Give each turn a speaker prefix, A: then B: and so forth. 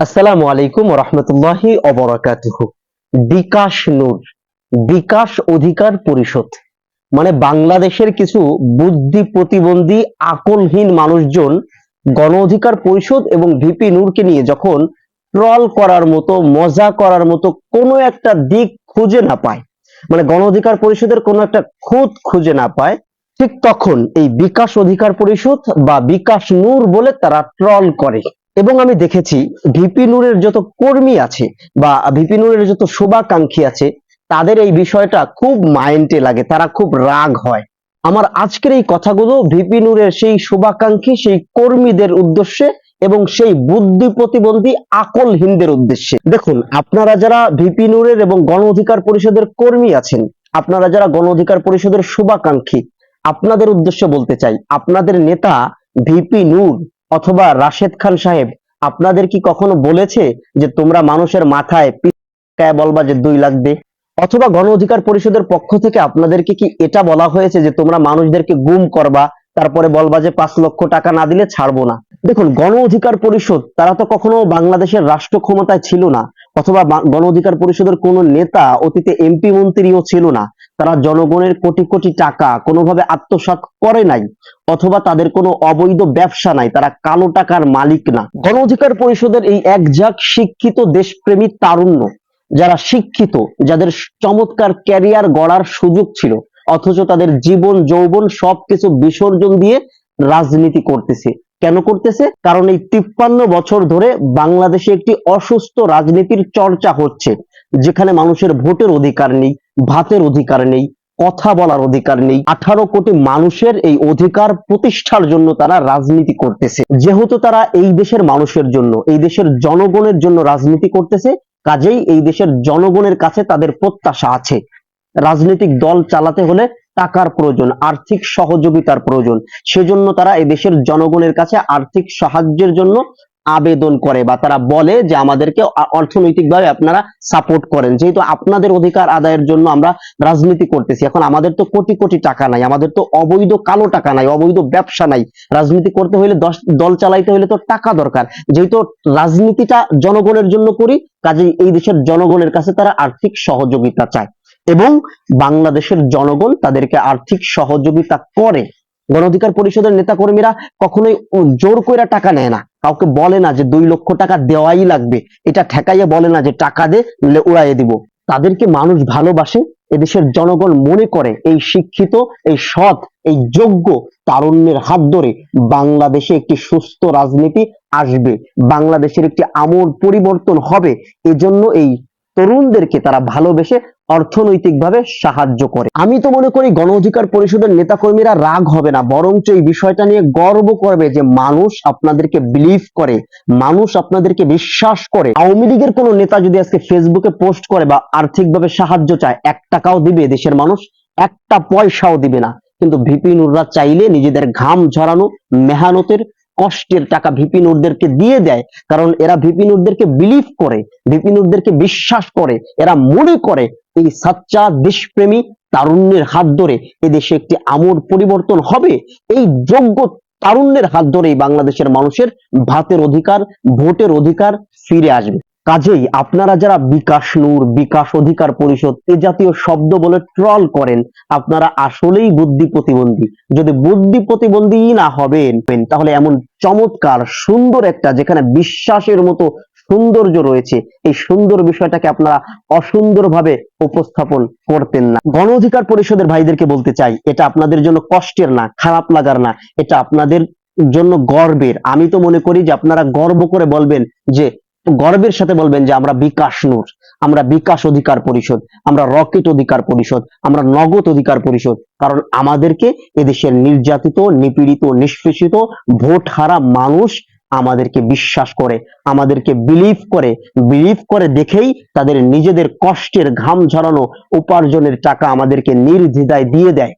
A: আসসালামু আলাইকুম রহমতুল্লাহি অবরাকাতুহু বিকাশ নূর, বিকাশ অধিকার পরিষদ মানে বাংলাদেশের কিছু বুদ্ধি প্রতিবন্ধী আকলহীন মানুষজন গণ অধিকার পরিষদ এবং ভিপি নূরকে নিয়ে যখন ট্রল করার মতো, মজা করার মতো কোনো একটা দিক খুঁজে না পায় মানে গণ অধিকার পরিষদের কোনো একটা খুঁত খুঁজে না পায়, ঠিক তখন এই বিকাশ অধিকার পরিষদ বা বিকাশ নূর বলে তারা ট্রল করে। এবং আমি দেখেছি ভিপি নূরের যত কর্মী আছে বা ভিপি নূরের যত শুভাকাঙ্ক্ষী আছে, তাদের এই বিষয়টা খুব মাইন্ডে লাগে, তারা খুব রাগ হয়। আমার আজকের এই কথাগুলো ভিপি নূরের সেই শুভাকাঙ্ক্ষী, সেই কর্মীদের উদ্দেশ্যে এবং সেই বুদ্ধি প্রতিবন্ধী আকলহীনদের উদ্দেশ্যে। দেখুন, আপনারা যারা ভিপি নূরের এবং গণ অধিকার পরিষদের কর্মী আছেন, আপনারা যারা গণ অধিকার পরিষদের শুভাকাঙ্ক্ষী, আপনাদের উদ্দেশ্যে বলতে চাই, আপনাদের নেতা ভিপি নূর অথবা রাশেদ খান সাহেব আপনাদের কি কখনো বলেছে যে তোমরা মানুষের মাথায় পিটায় বলবা যে দুই লাখ দে? অথবা গণ অধিকার পরিষদের পক্ষ থেকে আপনাদেরকে কি এটা বলা হয়েছে যে তোমরা মানুষদেরকে গুম করবা, তারপরে বলবা যে পাঁচ লক্ষ টাকা না দিলে ছাড়বো না? দেখুন, গণ অধিকার পরিষদ, তারা তো কখনো বাংলাদেশের রাষ্ট্র ক্ষমতায় ছিল না, অথবা গণ অধিকার পরিষদের কোনো নেতা, অতীতে এমপি মন্ত্রীও ছিল না। তারা জনগণের কোটি কোটি টাকা কোনোভাবে আত্মসাৎ করে নাই অথবা তাদের কোনো অবৈধ ব্যবসা নাই, তারা কালো টাকার মালিক না। গণ অধিকার পরিষদের এই একজাক শিক্ষিত দেশপ্রেমী তারুণ্য, যারা শিক্ষিত, যাদের চমৎকার ক্যারিয়ার গড়ার সুযোগ ছিল, অথচ তাদের জীবন, যৌবন সবকিছু বিসর্জন দিয়ে রাজনীতি করতেছে। কেন করতেছে? কারণ এই তিপ্পান্ন বছর ধরে বাংলাদেশে একটি অসুস্থ রাজনীতির চর্চা হচ্ছে, যেখানে মানুষের ভোটের অধিকার নেই। ভাতের অধিকার নেই, কথা বলার অধিকার নেই। আঠারো কোটি মানুষের এই অধিকার প্রতিষ্ঠার জন্য তারা রাজনীতি করতেছে। যেহেতু তারা এই দেশের মানুষের জন্য, এই দেশের জনগণের জন্য রাজনীতি করতেছে, কাজেই এই দেশের জনগণের কাছে তাদের প্রত্যাশা আছে। রাজনৈতিক দল চালাতে হলে টাকার প্রয়োজন, আর্থিক সহযোগিতার প্রয়োজন। সেজন্য তারা এই দেশের জনগণের কাছে আর্থিক সাহায্যের জন্য আবেদন করে বা তারা বলে যে আমাদেরকে অর্থনৈতিকভাবে আপনারা সাপোর্ট করেন। যেহেতু আপনাদের অধিকার আদায়ের জন্য আমরা রাজনীতি করতেছি, এখন আমাদের তো কোটি কোটি টাকা নাই, আমাদের তো অবৈধ কালো টাকা নাই, অবৈধ ব্যবসা নাই। রাজনীতি করতে দশ, দল চালাইতে হলে তো টাকা দরকার। যেহেতু রাজনীতিটা জনগণের জন্য করি, কাজেই এই দেশের জনগণের কাছে তারা আর্থিক সহযোগিতা চায়। এবং বাংলাদেশের জনগণ তাদেরকে আর্থিক সহযোগিতা করে। গণ অধিকার পরিষদের নেতাকর্মীরা কখনোই জোর করে টাকা নেয় না। কাউকে বলে না যে দুই লক্ষ টাকা দেওয়াই লাগবে, এটা ঠেকাইয়া বলে না যে টাকা দে উড়াইয়ে দিব। তাদেরকে মানুষ ভালোবাসে, এদেশের জনগণ মনে করে এই শিক্ষিত, এই সৎ, এই যোগ্য তারুণ্যের হাত ধরে বাংলাদেশে একটি সুস্থ রাজনীতি আসবে। বাংলাদেশের একটি আমূল পরিবর্তন হবে। এজন্য এই তরুণদেরকে তারা ভালোবেসে অর্থনৈতিকভাবে সাহায্য করে। আমি তো মনে করি গণ অধিকার পরিষদের নেতাকর্মীরা রাগ হবে না, বরঞ্চ এই বিষয়টা নিয়ে গর্ব করবে যে মানুষ আপনাদেরকে বিলিভ করে, মানুষ আপনাদেরকে বিশ্বাস করে। আওয়ামী লীগের কোনো নেতা যদি আজকে ফেসবুকে পোস্ট করে বা আর্থিকভাবে সাহায্য চায়, এক টাকাও দিবে দেশের মানুষ, একটা পয়সাও দিবে না। কিন্তু ভিপি নুররা চাইলে নিজেদের ঘাম ঝরানো, মেহনতের কষ্টের টাকা ভিপি নুরদেরকে দিয়ে দেয়, কারণ এরা ভিপি নুরদেরকে বিলিভ করে ভিপি নুরদেরকে বিশ্বাস করে, এরা মনে করে এই সাচ্চা দেশপ্রেমী তারুণ্যের হাত ধরে এদেশে একটি আমূল পরিবর্তন হবে। এই যোগ্য তারুণ্যের হাত ধরেই বাংলাদেশের মানুষের ভাতের অধিকার, ভোটের অধিকার ফিরে আসবে। কাজেই আপনারা যারা বিকাশ নূর, বিকাশ অধিকার পরিষদ, এ জাতীয় শব্দ বলে ট্রল করেন, আপনারা আসলেই বুদ্ধি প্রতিবন্ধী। যদি বুদ্ধি প্রতিবন্ধী না হবেন, তাহলে এমন চমৎকার, সুন্দর একটা, যেখানে বিশ্বাসের মতো সৌন্দর্য রয়েছে, এই সুন্দর বিষয়টাকে আপনারা অসুন্দরভাবে উপস্থাপন করতেন না। গণ অধিকার পরিষদের ভাইদেরকে বলতে চাই, এটা আপনাদের জন্য কষ্টের না, খারাপ লাগার না, এটা আপনাদের জন্য গর্বের। আমি তো মনে করি যে আপনারা গর্ব করে বলবেন যে গর্বের সাথে বলবেন যে আমরা বিকাশ নূর, আমরা বিকাশ অধিকার পরিষদ, আমরা রকেট অধিকার পরিষদ, আমরা নগদ অধিকার পরিষদ। কারণ আমাদেরকে এদেশের নির্যাতিত, নিপীড়িত, নিষ্পেষিত ভোট হারা মানুষ আমাদেরকে বিশ্বাস করে, আমাদেরকে বিলিভ করে বিলিভ করে দেখেই তাদের নিজেদের কষ্টের ঘাম ঝরানো উপার্জনের টাকা আমাদেরকে নির্দ্বিধায় দিয়ে দেয়।